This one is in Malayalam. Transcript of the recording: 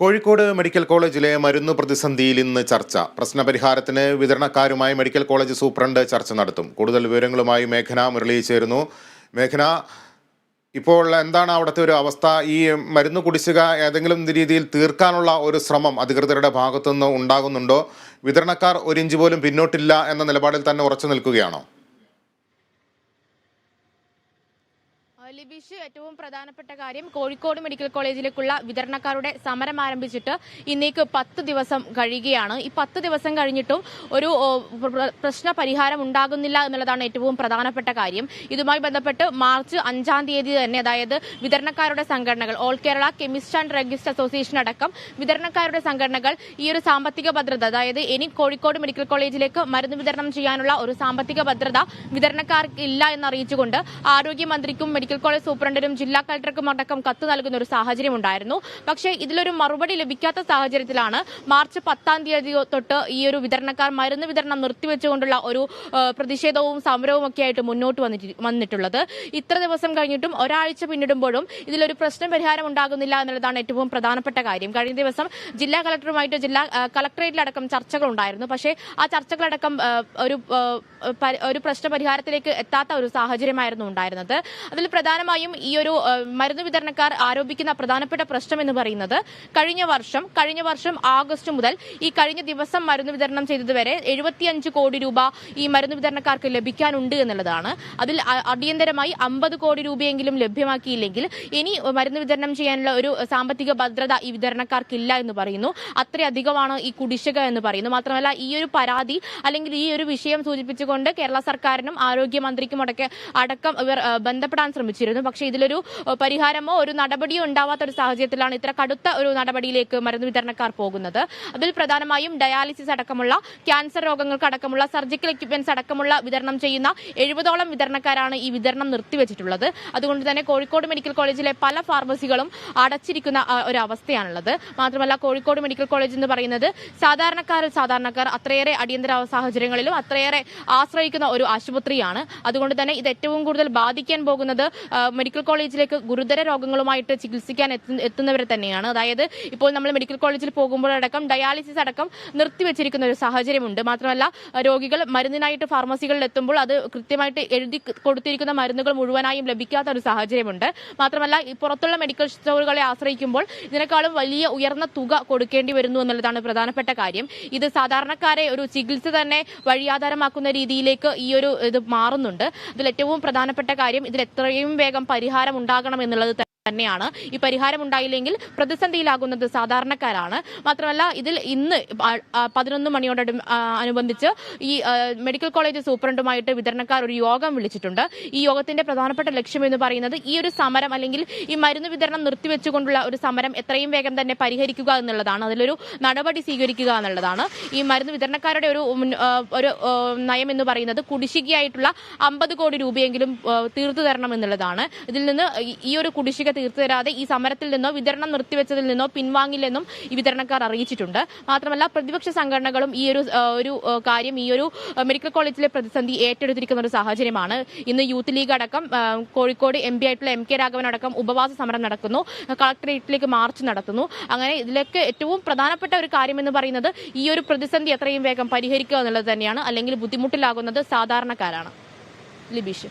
കോഴിക്കോട് മെഡിക്കൽ കോളേജിലെ മരുന്ന് പ്രതിസന്ധിയിൽ ഇന്ന് ചർച്ച. പ്രശ്നപരിഹാരത്തിന് വിതരണക്കാരുമായി മെഡിക്കൽ കോളേജ് സൂപ്രണ്ട് ചർച്ച നടത്തും. കൂടുതൽ വിവരങ്ങളുമായി മേഘന മുരളി ചേരുന്നു. മേഘന ഇപ്പോൾ എന്താണ് അവിടുത്തെ ഒരു അവസ്ഥ? ഈ മരുന്ന് കുടിശ്ശിക ഏതെങ്കിലും രീതിയിൽ തീർക്കാനുള്ള ഒരു ശ്രമം അധികൃതരുടെ ഭാഗത്തുനിന്ന് ഉണ്ടാകുന്നുണ്ടോ? വിതരണക്കാർ ഒരിഞ്ച് പോലും പിന്നോട്ടില്ല എന്ന നിലപാടിൽ തന്നെ ഉറച്ചു നിൽക്കുകയാണോ? ലിബീഷ് ഏറ്റവും പ്രധാനപ്പെട്ട കാര്യം കോഴിക്കോട് മെഡിക്കൽ കോളേജിലേക്കുള്ള വിതരണക്കാരുടെ സമരം ആരംഭിച്ചിട്ട് ഇന്നേക്ക് പത്ത് ദിവസം കഴിയുകയാണ്. ഈ പത്ത് ദിവസം കഴിഞ്ഞിട്ടും ഒരു പ്രശ്ന പരിഹാരം ഉണ്ടാകുന്നില്ല എന്നുള്ളതാണ് ഏറ്റവും പ്രധാനപ്പെട്ട കാര്യം. ഇതുമായി ബന്ധപ്പെട്ട് മാർച്ച് അഞ്ചാം തീയതി തന്നെ അതായത് വിതരണക്കാരുടെ സംഘടനകൾ all Kerala chemist and druggist association അടക്കം വിതരണക്കാരുടെ സംഘടനകൾ ഈ ഒരു സാമ്പത്തിക ഭദ്രത അതായത് ഇനി കോഴിക്കോട് മെഡിക്കൽ കോളേജിലേക്ക് മരുന്ന് വിതരണം ചെയ്യാനുള്ള ഒരു സാമ്പത്തിക ഭദ്രത വിതരണക്കാർക്ക് ഇല്ല എന്നറിയിച്ചുകൊണ്ട് ആരോഗ്യമന്ത്രിക്കും മെഡിക്കൽ കോളേജ് സൂപ്രണ്ടിനും ജില്ലാ കളക്ടർക്കും അടക്കം കത്ത് നൽകുന്ന ഒരു സാഹചര്യം ഉണ്ടായിരുന്നു. പക്ഷേ ഇതിലൊരു മറുപടി ലഭിക്കാത്ത സാഹചര്യത്തിലാണ് മാർച്ച് പത്താം തീയതി തൊട്ട് ഈ ഒരു വിതരണക്കാർ മരുന്ന് വിതരണം നിർത്തിവെച്ചുകൊണ്ടുള്ള ഒരു പ്രതിഷേധവും സമരവും ഒക്കെ ആയിട്ട് മുന്നോട്ട് വന്നിട്ട് വന്നിട്ടുള്ളത്. ഇത്ര ദിവസം കഴിഞ്ഞിട്ടും ഒരാഴ്ച പിന്നിടുമ്പോഴും ഇതിലൊരു പ്രശ്നം പരിഹാരം ഉണ്ടാകുന്നില്ല എന്നുള്ളതാണ് ഏറ്റവും പ്രധാനപ്പെട്ട കാര്യം. കഴിഞ്ഞ ദിവസം ജില്ലാ കളക്ടറുമായിട്ട് ജില്ലാ കളക്ടറേറ്റിലടക്കം ചർച്ചകൾ ഉണ്ടായിരുന്നു പക്ഷേ ആ ചർച്ചകളടക്കം ഒരു ഒരു പ്രശ്ന പരിഹാരത്തിലേക്ക് എത്താത്ത ഒരു സാഹചര്യമായിരുന്നു ഉണ്ടായിരുന്നത്. അതിൽ പ്രധാനമായും ഈ ഒരു മരുന്ന് വിതരണക്കാർ ആരോപിക്കുന്ന പ്രധാനപ്പെട്ട പ്രശ്നം എന്ന് പറയുന്നത് കഴിഞ്ഞ വർഷം കഴിഞ്ഞ വർഷം ആഗസ്റ്റ് മുതൽ ഈ കഴിഞ്ഞ ദിവസം മരുന്ന് വിതരണം ചെയ്തതുവരെ എഴുപത്തിയഞ്ച് കോടി രൂപ ഈ മരുന്ന് വിതരണക്കാർക്ക് ലഭിക്കാനുണ്ട് എന്നുള്ളതാണ്. അതിൽ അടിയന്തരമായി അമ്പത് കോടി രൂപയെങ്കിലും ലഭ്യമാക്കിയില്ലെങ്കിൽ ഇനി മരുന്ന് വിതരണം ചെയ്യാനുള്ള ഒരു സാമ്പത്തിക ഭദ്രത ഈ വിതരണക്കാർക്കില്ല എന്ന് പറയുന്നു. അത്രയധികമാണ് ഈ കുടിശ്ശിക എന്ന് പറയുന്നു. മാത്രമല്ല ഈ ഒരു പരാതി അല്ലെങ്കിൽ ഈ ഒരു വിഷയം സൂചിപ്പിച്ചുകൊണ്ട് കേരള സർക്കാരിനും ആരോഗ്യമന്ത്രിക്കും അടക്കം ഇവർ ബന്ധപ്പെടാൻ ബന്ധപ്പെടാൻ ശ്രമിച്ചിരുന്നു പക്ഷേ ഇതിലൊരു പരിഹാരമോ ഒരു നടപടിയോ ഉണ്ടാവാത്ത ഒരു സാഹചര്യത്തിലാണ് ഇത്ര കടുത്ത ഒരു നടപടിയിലേക്ക് മരുന്ന് വിതരണക്കാർ പോകുന്നത്. അതിൽ പ്രധാനമായും ഡയാലിസിസ് അടക്കമുള്ള ക്യാൻസർ രോഗങ്ങൾക്ക് അടക്കമുള്ള സർജിക്കൽ എക്യുപ്മെന്റ്സ് അടക്കമുള്ള വിതരണം ചെയ്യുന്ന എഴുപതോളം വിതരണക്കാരാണ് ഈ വിതരണം നിർത്തിവെച്ചിട്ടുള്ളത്. അതുകൊണ്ട് തന്നെ കോഴിക്കോട് മെഡിക്കൽ കോളേജിലെ പല ഫാർമസികളും അടച്ചിരിക്കുന്ന ഒരു അവസ്ഥയാണുള്ളത്. മാത്രമല്ല കോഴിക്കോട് മെഡിക്കൽ കോളേജ് എന്ന് പറയുന്നത് സാധാരണക്കാരിൽ സാധാരണക്കാർ അത്രയേറെ അടിയന്തര സാഹചര്യങ്ങളിലും അത്രയേറെ ആശ്രയിക്കുന്ന ഒരു ആശുപത്രിയാണ്. അതുകൊണ്ട് തന്നെ ഇത് ഏറ്റവും കൂടുതൽ ബാധിക്കാൻ പോകുന്നത് മെഡിക്കൽ കോളേജിലേക്ക് ഗുരുതര രോഗങ്ങളുമായിട്ട് ചികിത്സിക്കാൻ എത്തു- എത്തുന്നവരെ തന്നെയാണ്. അതായത് ഇപ്പോൾ നമ്മൾ മെഡിക്കൽ കോളേജിൽ പോകുമ്പോഴടക്കം ഡയാലിസിസ് അടക്കം നിർത്തിവെച്ചിരിക്കുന്ന ഒരു സാഹചര്യമുണ്ട്. മാത്രമല്ല രോഗികൾ മരുന്നിനായിട്ട് ഫാർമസികളിൽ എത്തുമ്പോൾ അത് കൃത്യമായിട്ട് എഴുതി കൊടുത്തിരിക്കുന്ന മരുന്നുകൾ മുഴുവനായും ലഭിക്കാത്ത ഒരു സാഹചര്യമുണ്ട്. മാത്രമല്ല പുറത്തുള്ള മെഡിക്കൽ സ്റ്റോറുകളെ ആശ്രയിക്കുമ്പോൾ ഇതിനേക്കാളും വലിയ ഉയർന്ന തുക കൊടുക്കേണ്ടി വരുന്നു എന്നുള്ളതാണ് പ്രധാനപ്പെട്ട കാര്യം. ഇത് സാധാരണക്കാരെ ഒരു ചികിത്സ തന്നെ വഴിയാധാരമാക്കുന്ന രീതിയിലേക്ക് ഈ ഒരു ഇത് മാറുന്നുണ്ട്. ഇതിൽ ഏറ്റവും പ്രധാനപ്പെട്ട കാര്യം ഇതിൽ എത്രയും വേഗം പരിഹാരം ഉണ്ടാകണം എന്നുള്ളത് തന്നെയാണ്. ഈ പരിഹാരം ഉണ്ടായില്ലെങ്കിൽ പ്രതിസന്ധിയിലാകുന്നത് സാധാരണക്കാരാണ്. മാത്രമല്ല ഇതിൽ ഇന്ന് പതിനൊന്ന് മണിയോട് അനുബന്ധിച്ച് ഈ മെഡിക്കൽ കോളേജ് സൂപ്രണ്ടുമായിട്ട് വിതരണക്കാർ ഒരു യോഗം വിളിച്ചിട്ടുണ്ട്. ഈ യോഗത്തിന്റെ പ്രധാനപ്പെട്ട ലക്ഷ്യം എന്ന് പറയുന്നത് ഈ ഒരു സമരം അല്ലെങ്കിൽ ഈ മരുന്ന് വിതരണം നിർത്തിവെച്ചുകൊണ്ടുള്ള ഒരു സമരം എത്രയും വേഗം തന്നെ പരിഹരിക്കുക എന്നുള്ളതാണ്. അതിലൊരു നടപടി സ്വീകരിക്കുക എന്നുള്ളതാണ്. ഈ മരുന്ന് വിതരണക്കാരുടെ ഒരു ഒരു നയം എന്ന് പറയുന്നത് കുടിശ്ശികയായിട്ടുള്ള അമ്പത് കോടി രൂപയെങ്കിലും തീർത്തു തരണം എന്നുള്ളതാണ്. ഇതിൽ നിന്ന് ഈ ഒരു കുടിശ്ശിക തീർത്തു തരാതെ ഈ സമരത്തിൽ നിന്നോ വിതരണം നിർത്തിവെച്ചതിൽ നിന്നോ പിൻവാങ്ങില്ലെന്നും ഈ വിതരണക്കാർ അറിയിച്ചിട്ടുണ്ട്. മാത്രമല്ല പ്രതിപക്ഷ സംഘടനകളും ഈ ഒരു ഒരു കാര്യം ഈ ഒരു മെഡിക്കൽ കോളേജിലെ പ്രതിസന്ധി ഏറ്റെടുത്തിരിക്കുന്ന ഒരു സാഹചര്യമാണ്. ഇന്ന് യൂത്ത് ലീഗ് അടക്കം കോഴിക്കോട് എം പി ആയിട്ടുള്ള എം കെ രാഘവൻ അടക്കം ഉപവാസ സമരം നടക്കുന്നു. കളക്ടറേറ്റിലേക്ക് മാർച്ച് നടത്തുന്നു. അങ്ങനെ ഇതിലൊക്കെ ഏറ്റവും പ്രധാനപ്പെട്ട ഒരു കാര്യം എന്ന് പറയുന്നത് ഈ ഒരു പ്രതിസന്ധി എത്രയും വേഗം പരിഹരിക്കുക എന്നുള്ളത് തന്നെയാണ്. അല്ലെങ്കിൽ ബുദ്ധിമുട്ടിലാകുന്നത് സാധാരണക്കാരാണ്. ലിബീഷ്.